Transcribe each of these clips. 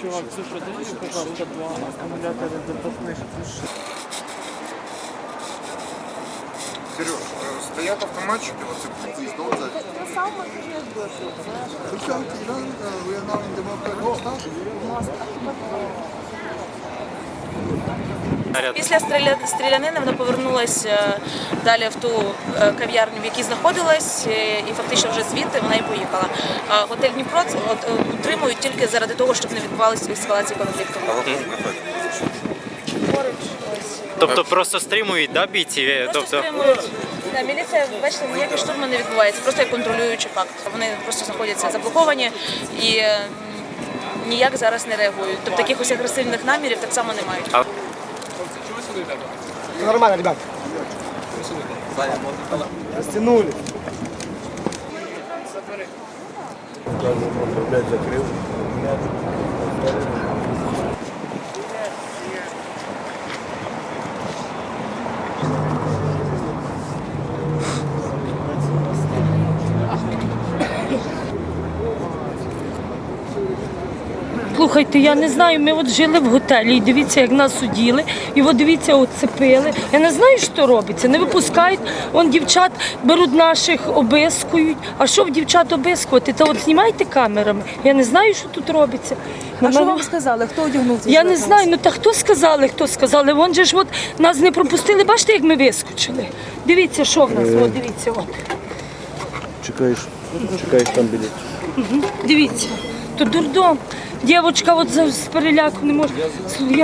Чувак, слушай, що, дай, пожалуйста, два акумулятори запасних. Сереж, е, стоять автоматчики, вот Please don't that. Look out, you know, uh, we are now in democratic Після стрілянини вона повернулася е, далі в ту е, кав'ярню, в якій знаходилась, е, і фактично вже звідти вона і поїхала. А готель Дніпро утримують тільки заради того, щоб не відбувалося ескалації конфлікту. Тобто просто стримують, да, бійці? Просто Тобто, стримують. Да, міліція, бачите, ніяких штурму не відбувається, просто як контролюючий факт. Вони просто знаходяться заблоковані і ніяк зараз не реагують. Тобто якихось агресивних намірів так само не мають. Нормально, ребят. Растянули. Слухайте, я не знаю, ми от жили в готелі і дивіться, як нас судили, і от дивіться, оцепили. Я не знаю, що робиться. Не випускають, вон дівчат беруть наших, обискують. А що в дівчат обискувати? Та от знімайте камерами. Я не знаю, що тут робиться. А що вам сказали? Хто одягнув цей Я не знаю, ну та хто сказали, хто сказали. Вон же ж от нас не пропустили. Бачите, як ми вискочили. Дивіться, що в нас. От дивіться, от. Чекаєш, чекаєш там біля. Дивіться. То дурдом. Дівчинка от за- з переляку не може. Я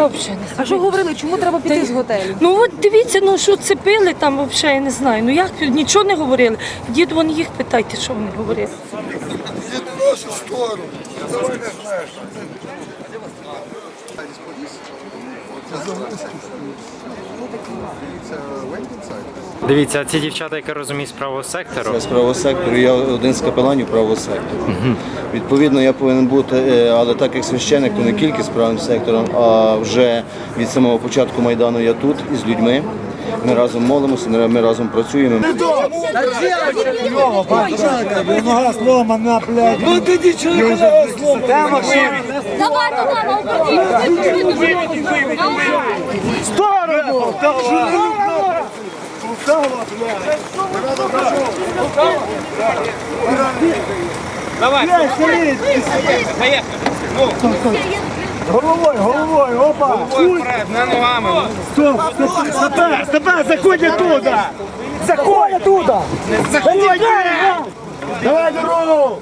взагалі не знаю. А що говорили? Чому треба піти з готелю? Ну от дивіться, ну що цепили там взагалі, я не знаю. Ну як нічого не говорили. Дід, вон їх питайте, що вони говорили. В нашу сторону. Давай не знаєш. It's a waiting side. Дивіться, а ці дівчата, як я розумію, з правого сектору. Я з правого сектору, я один з капеланів правого сектору. Відповідно, я повинен бути, е, але так як священик, то не тільки з правим сектором, а вже від самого початку Майдану я тут із людьми. Ми разом молимося, ми разом працюємо. Нога сломана, блядь. Ну чоловік нога сломана. Давай туди, на уходи. Сторону! Давай, Давай, Головой, головой, опа! Вперед, на ногами! Стоп, стоп, стопе, стопе, заходь оттуда! Заходь оттуда! Заходь! Давай дорогу!